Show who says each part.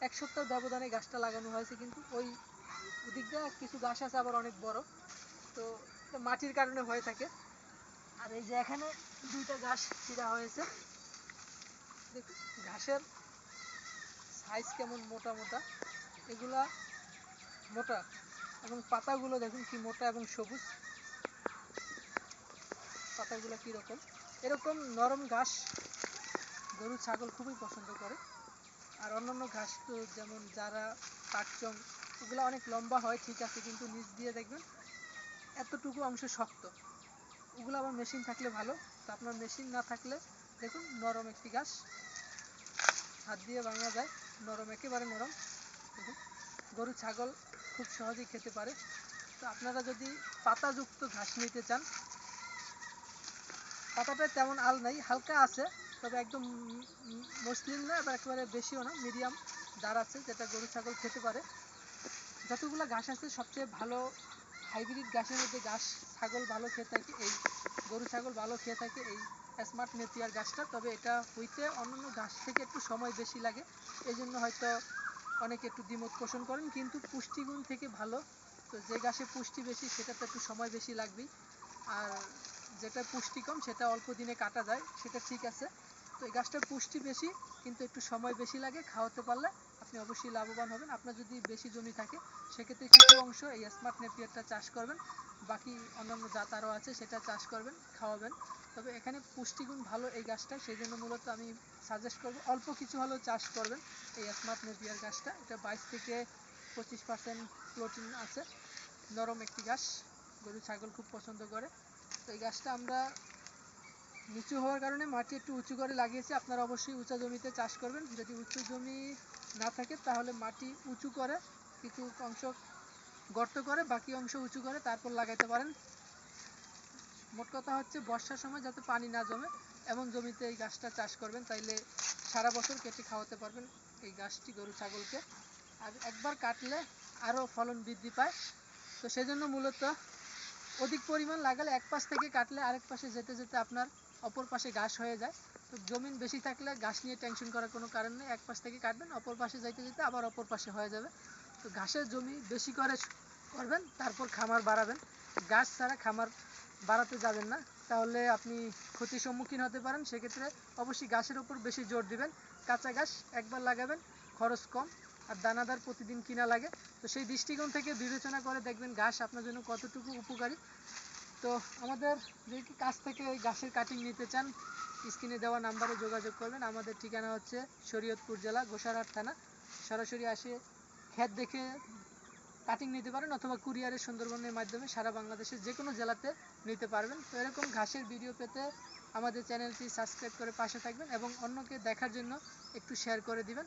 Speaker 1: এক সপ্তাহ ব্যবধানে গাছটা লাগানো হয়েছে, কিন্তু ওই ওদিক দিয়ে কিছু গাছ আছে আবার অনেক বড়। তো মাটির কারণে হয়ে থাকে। আর এই যে এখানে দুইটা ঘাস ছিঁড়া হয়েছে। দেখুন, ঘাসের সাইজ কেমন মোটা মোটা। এগুলা মোটা এবং পাতাগুলো দেখুন কি মোটা এবং সবুজ। পাতাগুলো কীরকম। এরকম নরম ঘাস, গরু, ছাগল খুবই পছন্দ করে। আর অন্যান্য ঘাস তো যেমন যারা পাটচং, ওগুলো অনেক লম্বা হয়, ঠিক আছে, কিন্তু নিচ দিয়ে দেখবেন এতটুকু অংশ শক্ত। ওগুলো আবার মেশিন থাকলে ভালো। তো আপনার মেশিন না থাকলে দেখুন নরম একটি ঘাস। হাত দিয়ে ভাঙা যায়, নরম, একেবারে নরম। দেখুন, গরু, ছাগল খুব সহজেই খেতে পারে। তো আপনারা যদি পাতাযুক্ত ঘাস নিতে চান পাতাটা তেমন আল নাই, হালকা আছে তবে একদম মসৃণ না আবার একেবারে বেশিও না, মিডিয়াম দাঁড় আছে, যেটা গরু, ছাগল খেতে পারে। যতগুলো ঘাস আছে, সবচেয়ে ভালো হাইব্রিড ঘাসের মধ্যে ঘাস, ছাগল ভালো খেয়ে থাকে, এই গরু, ছাগল ভালো খেয়ে থাকে, এই স্মার্ট নেপিয়ার গাছটা তবে এটা হইতে অন্যান্য ঘাস থেকে একটু সময় বেশি লাগে এই জন্য হয়তো অনেকে একটু দ্বিমত পোষণ করেন, কিন্তু পুষ্টিগুণ থেকে ভালো। তো যে গাছে পুষ্টি বেশি, সেটাতে একটু সময় বেশি লাগবেই। আর যেটা পুষ্টি কম, সেটা অল্প দিনে কাটা যায়, সেটা ঠিক আছে। তো এই গাছটার পুষ্টি বেশি, কিন্তু একটু সময় বেশি লাগে, খাওয়াতে পারলে আপনি অবশ্যই লাভবান হবেন। আপনার যদি বেশি জমি থাকে, সেক্ষেত্রে কিছু অংশ এই স্মার্ট নেপিয়ারটা চাষ করবেন। বাকি অন্যান্য জাত আরও আছে, সেটা চাষ করবেন, খাওয়াবেন। তবে এখানে পুষ্টিগুণ ভালো এই গাছটা সেই জন্য মূলত আমি সাজেস্ট করব, অল্প কিছু হলেও চাষ করবেন এই স্মার্ট নেপিয়ার গাছটা। এটা বাইশ থেকে পঁচিশ পার্সেন্ট প্রোটিন আছে। নরম একটি গাছ, গরু, ছাগল খুব পছন্দ করে। তো এই গাছটা আমরা নিচু হওয়ার কারণে মাটি একটু উঁচু করে লাগিয়েছি। আপনারা অবশ্যই উঁচা জমিতে চাষ করবেন। যদি উঁচু জমি না থাকে, তাহলে মাটি উঁচু করে কিছু অংশ গর্ত করে, বাকি অংশ উঁচু করে তারপর লাগাইতে পারেন। মোট কথা হচ্ছে, বর্ষার সময় যাতে পানি না জমে, এমন জমিতে এই গাছটা চাষ করবেন, তাইলে সারা বছর কেটে খাওয়াতে পারবেন এই গাছটি গরু, ছাগলকে। আর একবার কাটলে আরও ফলন বৃদ্ধি পায়। তো সেজন্য মূলত অধিক পরিমাণ লাগালে এক পাশ থেকে কাটলে আরেক পাশে যেতে যেতে আপনার অপর পাশে ঘাস হয়ে যায়। তো জমিন বেশি থাকলে ঘাস নিয়ে টেনশন করার কোনো কারণ নেই। এক পাশ থেকে কাটবেন, অপর পাশে যাইতে যেতে আবার অপর পাশে হয়ে যাবে। তো ঘাসের জমি বেশি করে করবেন, তারপর খামার বাড়াবেন। গাছ ছাড়া খামার বাড়াতে যাবেন না। তাহলে আপনি ক্ষতির সম্মুখীন হতে পারেন। সেক্ষেত্রে অবশ্যই গাছের উপর বেশি জোর দিবেন। কাঁচা ঘাস একবার লাগাবেন, খরচ কম। আর দানাদার প্রতিদিন কিনা লাগে। তো সেই দৃষ্টিকোণ থেকে বিবেচনা করে দেখবেন ঘাস আপনার জন্য কতটুকু উপকারী। তো আমাদের যদি কাছ থেকে ওই ঘাসের কাটিং নিতে চান, স্ক্রিনে দেওয়া নাম্বারে যোগাযোগ করবেন। আমাদের ঠিকানা হচ্ছে শরীয়তপুর জেলা, গোসারহাট থানা। সরাসরি আসে ক্ষেত দেখে কাটিং নিতে পারেন অথবা কুরিয়ারের সুন্দরবনের মাধ্যমে সারা বাংলাদেশের যে কোনো জেলাতে নিতে পারবেন। তো এরকম ঘাসের ভিডিও পেতে আমাদের চ্যানেলটি সাবস্ক্রাইব করে পাশে থাকবেন এবং অন্যকে দেখার জন্য একটু শেয়ার করে দিবেন।